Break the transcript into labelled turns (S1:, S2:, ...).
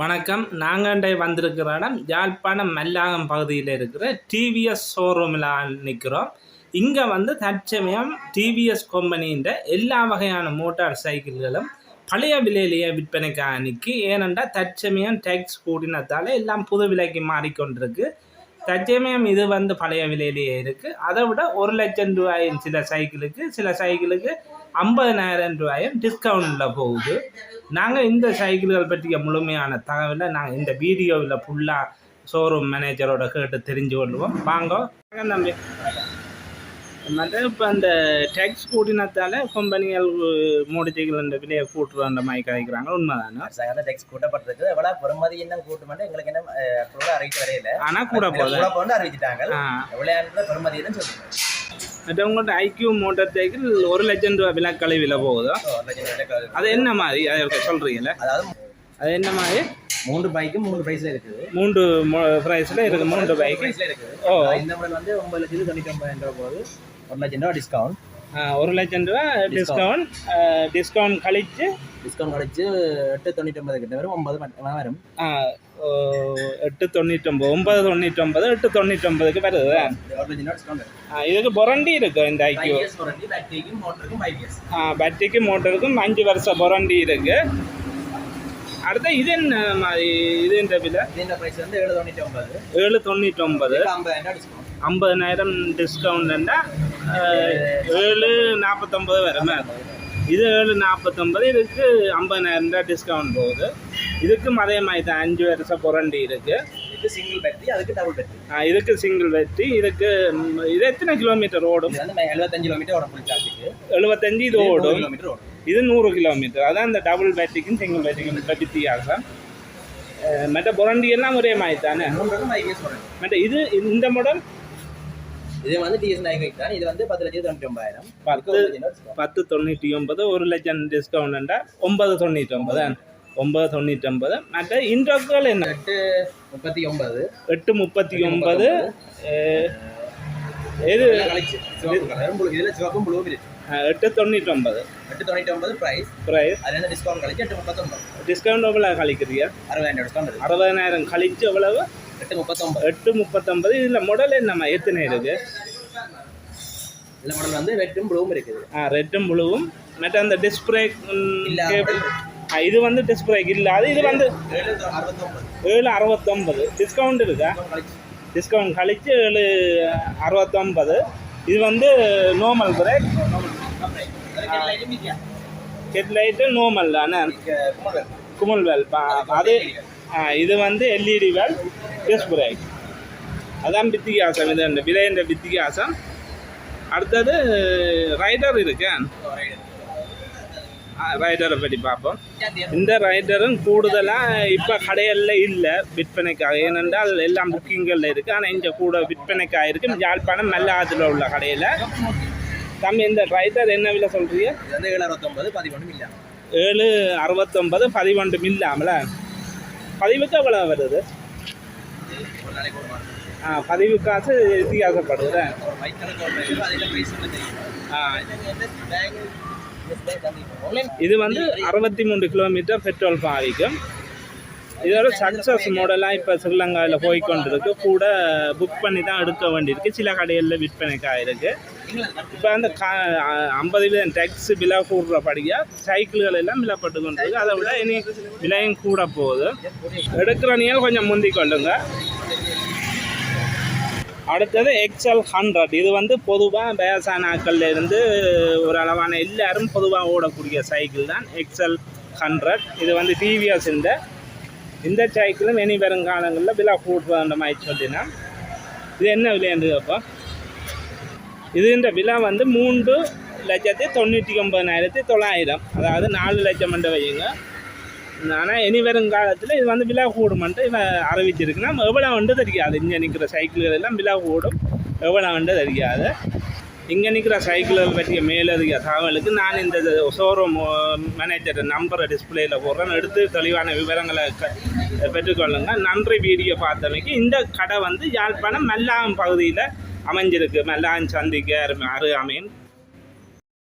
S1: வணக்கம். நாங்கண்டை வந்திருக்கிற இடம் யாழ்ப்பாணம் மல்லாகம் பகுதியில் இருக்கிற டிவிஎஸ் ஷோரூமில் நிற்கிறோம் இங்கே வந்து தற்சமயம் டிவிஎஸ் கம்பெனின்ற எல்லா வகையான மோட்டார் சைக்கிள்களும் பழைய விலையிலேயே விற்பனைக்காக நிற்கி ஏனென்றால் தற்சமயம் டேக்ஸ் கூடினதால் எல்லாம் புது விலைக்கு மாறிக்கொண்டிருக்கு. தற்சமயம் இது வந்து பழைய விலையிலேயே இருக்குது அதை விட ஒரு லட்சம் ரூபாயின் சில சைக்கிளுக்கு சில சைக்கிளுக்கு ஐம்பதனாயிரம் ரூபாயும் டிஸ்கவுண்டில் போகுது. நாங்கள் இந்த சைக்கிள்கள் பற்றிய முழுமையான தகவலை நாங்கள் இந்த வீடியோவில் ஃபுல்லாக ஷோரூம் மேனேஜரோட கேட்டு தெரிஞ்சு கொள்வோம். வாங்க. தம்பி. மற்ற இப்போ அந்த டேக்ஸ் கூட்டினத்தால் கம்பெனிகள் மோடி சைக்கிள் இந்த விலையை கூட்டுற மாதிரி கதைக்கிறாங்க உண்மைதானே?
S2: அரசாங்கம் டெக்ஸ் கூட்டப்பட்டிருக்கு எவ்வளவு பெருமதி என்ன கூட்டமென்று எங்களுக்கு என்ன அப்ரூவல் அறிவிக்க வரையில.
S1: ஆனால் கூட போகுது
S2: கூட போன்னு அறிவிச்சிட்டாங்க.
S1: ஆ.
S2: எவ்வளவு பெருமதின்னு சொல்லுங்க
S1: மற்ற உங்கள்கிட்ட ஐக்யூ மோட்டார் சைக்கிள் ஒரு லட்சம் ரூபா விலை கழிவில் போகுதா அது என்ன மாதிரி? அதை சொல்கிறீங்களே அது என்ன மாதிரி?
S2: மூன்று பைக்கு மூணு பிரைஸ்ல இருக்குது.
S1: மூன்று ப்ரைஸில் இருக்குது மூன்று
S2: பிரைஸ்ல இருக்குது.
S1: ஓ.
S2: இந்த மாடல் வந்து ஒன்பது லட்சத்து தொண்ணூற்றி ஒன்பதாயிரம் போது ஒரு லட்சம் ரூபா டிஸ்கவுண்ட்
S1: ஒரு லட்சம் ரூபா டிஸ்கவுண்ட் டிஸ்கவுண்ட் கழிச்சு
S2: டிஸ்கவுண்ட் கழிச்சு எட்டு தொண்ணூற்றி ஒன்பது ஒன்பது வரும்.
S1: ஆ, ஓ, எட்டு தொண்ணூற்றொம்பது ஒன்பது தொண்ணூற்றொம்பது எட்டு தொண்ணூற்றொம்பதுக்கு வருது.
S2: ஒரு லட்சம் ரூபா டிஸ்கவுண்ட்
S1: ஆ, இதுக்கு பொரண்டி இருக்கு இந்த
S2: வாரண்டி பேட்டரிக்கும் மோட்டருக்கும்
S1: அஞ்சு வருஷம் பொரண்டி இருக்கு. அடுத்து இது என்ன மாதிரி இது இந்த விலை?
S2: வந்து ஏழு தொண்ணூற்றி ஒன்பது.
S1: ஏழு தொண்ணூற்றொம்பது
S2: ஐம்பதாயிரம் ரூபா டிஸ்கவுண்ட்
S1: ஐம்பதனாயிரம் டிஸ்கவுண்ட்னா ஏழு நாற்பத்தொம்பது வருமே. இது ஏழு நாற்பத்தொம்பது இதுக்கு ஐம்பதனாயிரம் ரூபா டிஸ்கவுண்ட் போகுது. இதுக்கும் அதே மாதிரி தான் அஞ்சு வருஷம் புரண்டி இருக்கு.
S2: இது சிங்கிள் பேட்டரி அதுக்கு டபுள் பேட்டரி
S1: ஆ, இதுக்கு சிங்கிள் வெட்டி இதுக்கு இது எத்தனை கிலோமீட்டர் ஓடும்?
S2: எழுபத்தஞ்சு கிலோமீட்டர் ஓட ஃபுல் சார்ஜுக்கு
S1: எழுபத்தஞ்சு இது ஓடும்.
S2: கிலோமீட்டர் ஓடும்.
S1: இது நூறு கிலோமீட்டர் அதான் இந்த டபுள் பேட்டரிக்கும் சிங்கிள் பேட்டரிக்கும் உள்ள வித்தியாசம். மற்ற புரண்டி எல்லாம் ஒரே மாதிரி தானே? மற்ற இது இந்த மாடல்
S2: இது வந்து டிஎஸ் நாயக் தான். இது வந்து பத்து லட்சத்தி தொண்ணூற்றி ஒன்பதாயிரம்
S1: பத்து பத்து தொண்ணூற்றி ஒன்பது ஒரு லட்சம் டிஸ்கவுண்ட்ண்டா ஒன்பது தொண்ணூற்றி ஒன்பது. ஒன்பது. தொண்ணூற்றி ஒன்பது. மற்ற இன்ட்ரோக்கள் என்ன?
S2: எட்டு முப்பத்தி ஒன்பது.
S1: எட்டு முப்பத்தி ஒன்பது. எது?
S2: இதில் சிவப்பும் இருக்கு
S1: அஹ், எட்டு தொண்ணூற்றி ஒன்பது.
S2: எட்டு தொண்ணூற்றி ஒன்பது ப்ரைஸ்
S1: ப்ரைஸ்
S2: அதுல டிஸ்கவுண்ட் கழிச்சு எட்டு முப்பத்தொன்பது.
S1: டிஸ்கவுண்ட் எவ்வளோ கழிக்கிறீங்க
S2: அறுபதாயிரம் டிஸ்கவுண்ட் இருக்கு.
S1: அறுபதனாயிரம் கழிச்சு எவ்வளவு?
S2: எட்டு முப்பத்தொன்பது
S1: எட்டு முப்பத்தொன்பது இதில் முதல்ல என்னம்மா? எத்தனை இருக்குது
S2: இந்த மாடல் வந்து ரெட்டும் புழுவும் இருக்குது.
S1: ஆ ரெட்டும் ப்ளூவும் மற்ற அந்த டிஸ்பிளே இது வந்து டிஸ்பிளேக் இல்லாது இது வந்து
S2: ஏழு
S1: அறுபத்தொம்பது. டிஸ்கவுண்ட் இருக்கா? டிஸ்கவுண்ட் கழிச்சு ஏழு அறுபத்தொம்பது. இது வந்து நார்மல் பிரேக் ஹெட்லைட்டு நார்மல் தானே? குமல் வெல். அது இது வந்து எல்இடி வெல் டிஸ்க் பிரேக் அதான் வித்தியாசம் இது இந்த விலைன்ற வித்தியாசம். அடுத்தது ரைடர் இருக்கு. ரைடரை பற்றி பார்ப்போம். இந்த ரைடரும் கூடுதலாக இப்போ கடைகளில் இல்லை விற்பனைக்காக. ஏனென்றால் எல்லாம் புக்கிங்களில் இருக்குது ஆனால் இங்கே கூட விற்பனைக்காக இருக்குது யாழ்ப்பாணம் மல்லாத்தில் உள்ள கடையில். தம்பி இந்த ரைடர் என்ன விலை சொல்கிறீங்க
S2: ஏழு
S1: அறுபத்தொம்பது பதினொன்று இல்லாமல பதிவுக்கு எவ்வளோ வருது. ஆ பதிவு காசு வித்தியாசப்படுது. ஆ. இது வந்து அறுபத்தி மூன்று கிலோமீட்டர் பெட்ரோல் பாவிக்கும் இதோட சக்ஸஸ் மாடலாக இப்போ ஸ்ரீலங்காவில் போய்கொண்டிருக்கு கூட புக் பண்ணி தான் எடுக்க வேண்டியிருக்கு. சில கடைகளில் விற்பனைக்காக இருக்குது இப்போ அந்த கா ஐம்பது வீதம் டேக்ஸ் விலை கூடுறபடியாக சைக்கிள்கள் எல்லாம் விலைப்பட்டு கொண்டிருக்கு அதை விட இனி விலையும் கூட போகுது. எடுக்கிற நீங்கள் கொஞ்சம் முந்தி கொள்ளுங்க. அடுத்தது எக்ஸ்எல் ஹண்ட்ரட் இது வந்து பொதுவாக வயசானாக்கள்ல இருந்து ஒரு அளவான எல்லாரும் பொதுவாக ஓடக்கூடிய சைக்கிள் தான் எக்ஸ்எல் ஹண்ட்ரட் இது வந்து டிவிஎஸ் இந்த இந்த சைக்கிளும் இனி வருங்காலங்களில் விலை கூட்டுற மாதிரி சொல்லினா இது என்ன விலைன்னு அப்போ இதுன்ற விலை வந்து மூன்று லட்சத்தி தொண்ணூற்றி ஒம்பதாயிரத்தி தொள்ளாயிரம் அதாவது நாலு லட்சம் மண்டை வையுங்க ஆனால் இனி வரும் காலத்தில் இது வந்து விலை கூடுமென்ட்டு இவன் அறிவிச்சிருக்குன்னா எவ்வளோ வந்து தெரியாது இங்கே நிற்கிற சைக்கிள்கள் எல்லாம் விலை கூடும் எவ்வளோ வந்து தெரியாது இங்கே நிற்கிற சைக்கிள்கள் பற்றிய மேலதிக தகவலுக்கு நான் இந்த ஷோரூம் மேனேஜர் நம்பரை டிஸ்பிளேயில் போடுறேன் எடுத்து தெளிவான விவரங்களை க- பெற்றுக்கொள்ளுங்க நன்றி வீடியோ பார்த்தமைக்கு இந்த கடை வந்து யாழ்ப்பாணம் மல்லாம் பகுதியில் அமைஞ்சிருக்கு. மல்லாகம் சந்திக்கு அரு அருகாமையின்